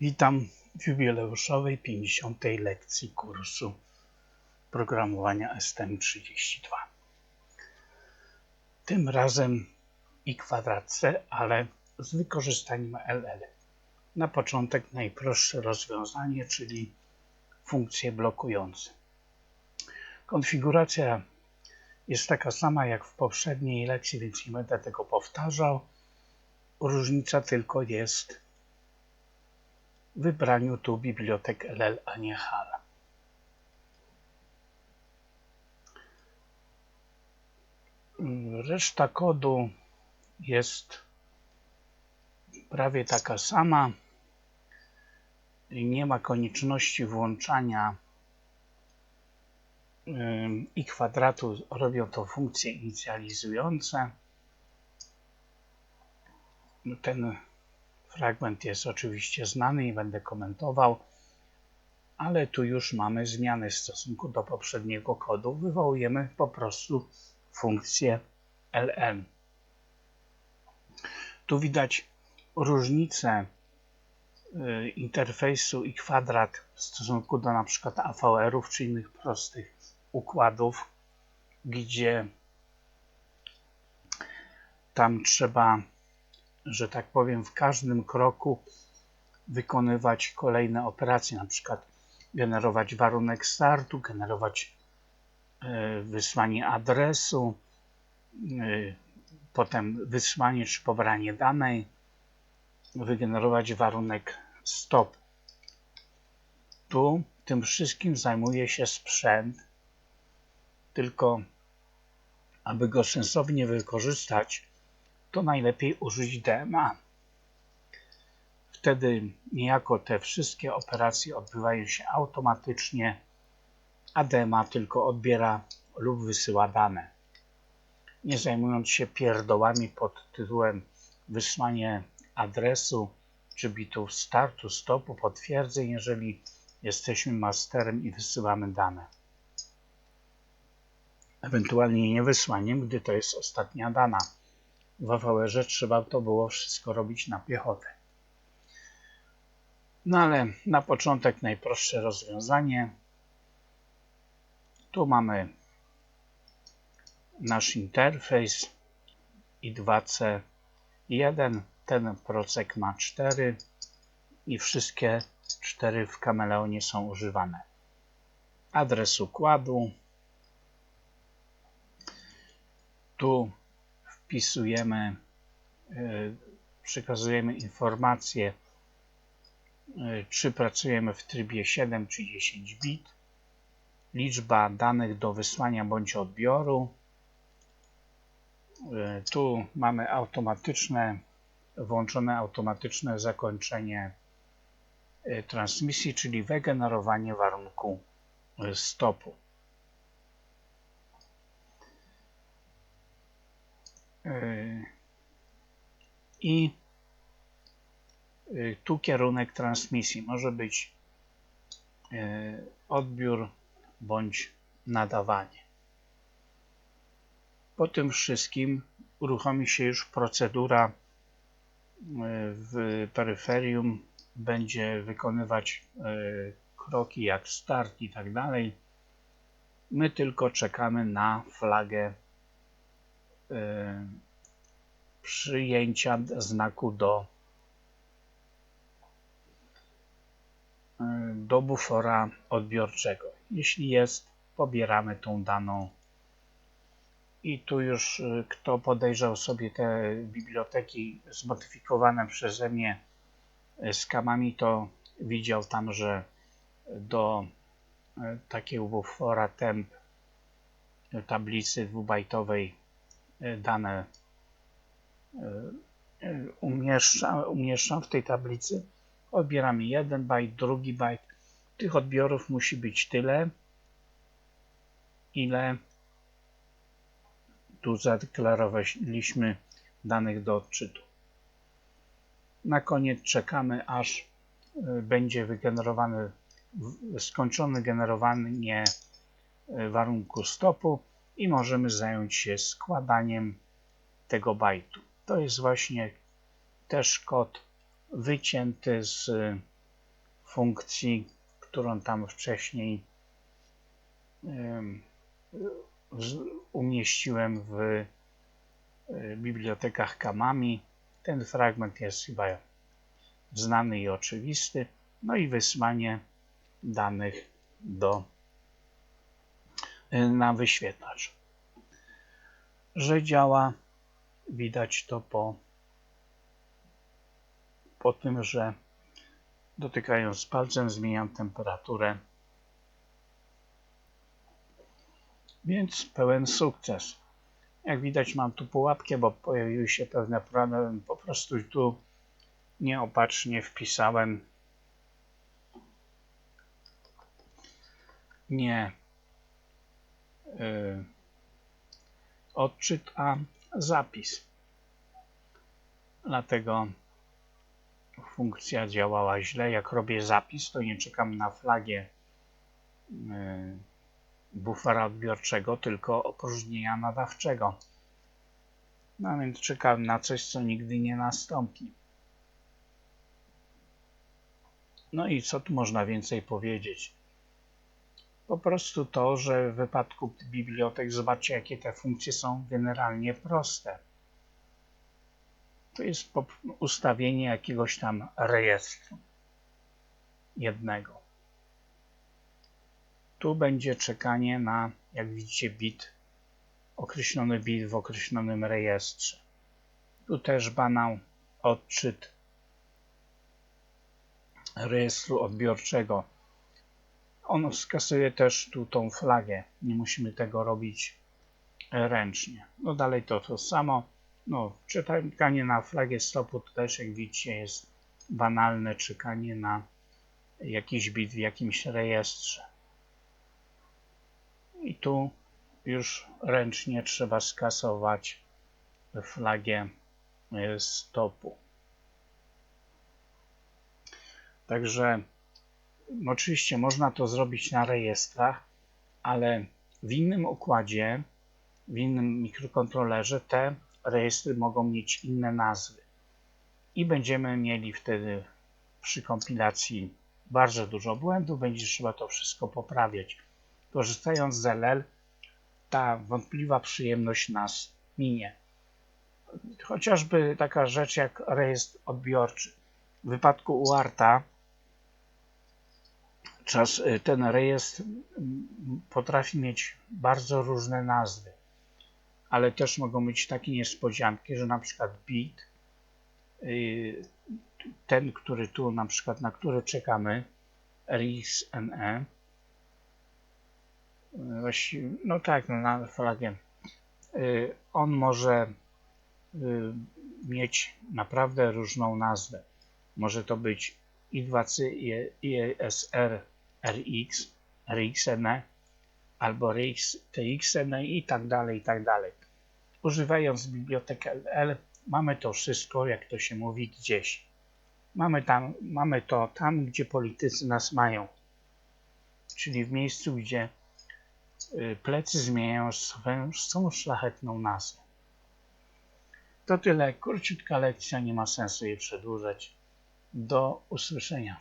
Witam w jubileuszowej 50. lekcji kursu programowania STM32. Tym razem i kwadrat C, ale z wykorzystaniem LL. Na początek najprostsze rozwiązanie, czyli funkcje blokujące. Konfiguracja jest taka sama jak w poprzedniej lekcji, więc nie będę tego powtarzał. Różnica tylko jest wybraniu tu bibliotek LL, a. Reszta kodu jest prawie taka sama. Nie ma konieczności włączania i kwadratu. Robią to funkcje inicjalizujące. Ten fragment jest oczywiście znany i będę komentował, ale tu już mamy zmiany w stosunku do poprzedniego kodu. Wywołujemy po prostu funkcję ln. Tu widać różnicę y, interfejsu i kwadrat w stosunku do na przykład AVR-ów czy innych prostych układów, gdzie tam trzeba, że tak powiem, w każdym kroku wykonywać kolejne operacje, na przykład generować warunek startu, generować e, wysłanie adresu, e, potem wysłanie czy pobranie danej, wygenerować warunek stop. Tu tym wszystkim zajmuje się sprzęt, tylko aby go sensownie wykorzystać, to najlepiej użyć DMA. Wtedy niejako te wszystkie operacje odbywają się automatycznie, a DMA tylko odbiera lub wysyła dane. Nie zajmując się pierdołami pod tytułem wysłanie adresu czy bitów startu, stopu, potwierdzeń, jeżeli jesteśmy masterem i wysyłamy dane. Ewentualnie nie wysłaniem, gdy to jest ostatnia dana. W AVR trzeba to było wszystko robić na piechotę. No ale na początek najprostsze rozwiązanie. Tu mamy nasz interfejs i 2C1. Ten procek ma 4 i wszystkie 4 w Kameleonie są używane. Adres układu. Tu wpisujemy, y, przekazujemy informacje, y, czy pracujemy w trybie 7 czy 10 bit, liczba danych do wysłania bądź odbioru. Y, tu mamy automatyczne, włączone automatyczne zakończenie transmisji, czyli wygenerowanie warunku stopu. I y, tu kierunek transmisji może być y, odbiór bądź nadawanie. Po tym wszystkim uruchomi się już procedura w peryferium, będzie wykonywać kroki jak start i tak dalej. My tylko czekamy na flagę przyjęcia znaku do, do bufora odbiorczego. Jeśli jest, pobieramy tą daną. I tu już y, kto podejrzał sobie te biblioteki zmodyfikowane przeze mnie y, z kamami, to widział tam, że do y, takiego bufora temp tablicy dwubajtowej dane e, e, umieszczam, umieszczam w tej tablicy. Odbieramy jeden bajt, drugi bajt. Tych odbiorów musi być tyle, ile tu zadeklarowaliśmy danych do odczytu. Na koniec czekamy, aż będzie wygenerowany, skończone generowanie warunku stopu i możemy zająć się składaniem tego bajtu. To jest właśnie też kod wycięty z funkcji, którą tam wcześniej umieściłem w e, bibliotekach Kamami. Ten fragment jest chyba znany i oczywisty. No i wysłanie danych do, na wyświetlacz. Że działa, widać to po, po tym, że dotykając palcem zmieniam temperaturę. Więc pełen sukces. Jak widać mam tu pułapkę, bo pojawiły się pewne problemy. Po prostu tu nieopatrznie wpisałem nie y, odczyt, a zapis. Dlatego funkcja działała źle. Jak robię zapis, to nie czekam na flagę y, bufera odbiorczego, tylko opróżnienia nadawczego. No więc czekam na coś, co nigdy nie nastąpi. No i co tu można więcej powiedzieć? Po prostu to, że w wypadku bibliotek, zobaczcie jakie te funkcje są generalnie proste. To jest ustawienie jakiegoś tam rejestru jednego. Tu będzie czekanie na, jak widzicie, bit, określony bit w określonym rejestrze. Tu też banał, odczyt rejestru odbiorczego. On skasuje też tu tą flagę. Nie musimy tego robić ręcznie. No dalej to to samo. No, czekanie na flagę stopu to też, jak widzicie, jest banalne czekanie na jakiś bit w jakimś rejestrze. I tu już ręcznie trzeba skasować flagę e, stopu. Także oczywiście można to zrobić na rejestrach, ale w innym układzie, w innym mikrokontrolerze te rejestry mogą mieć inne nazwy. I będziemy mieli wtedy przy kompilacji bardzo dużo błędów, będzie trzeba to wszystko poprawiać. Korzystając z LL, ta wątpliwa przyjemność nas minie. Chociażby taka rzecz jak rejestr odbiorczy. W wypadku UARTA czas, y, ten rejestr potrafi mieć bardzo różne nazwy, ale też mogą być takie niespodzianki, że na przykład bit, y, ten, który tu na przykład, na który czekamy, RXNE, właściwie, no tak, no na flagę, y, on może mieć naprawdę różną nazwę. Może to być I2C, ISR, RX, RXNE albo RX, TXNE i tak dalej, i tak dalej. Używając bibliotekę LL mamy to wszystko, jak to się mówi, gdzieś. Mamy, tam, mamy to tam, gdzie politycy nas mają, czyli w miejscu, gdzie y, plecy zmieniają swoją, swą szlachetną nazwę. To tyle, króciutka lekcja, nie ma sensu jej przedłużać. Do usłyszenia.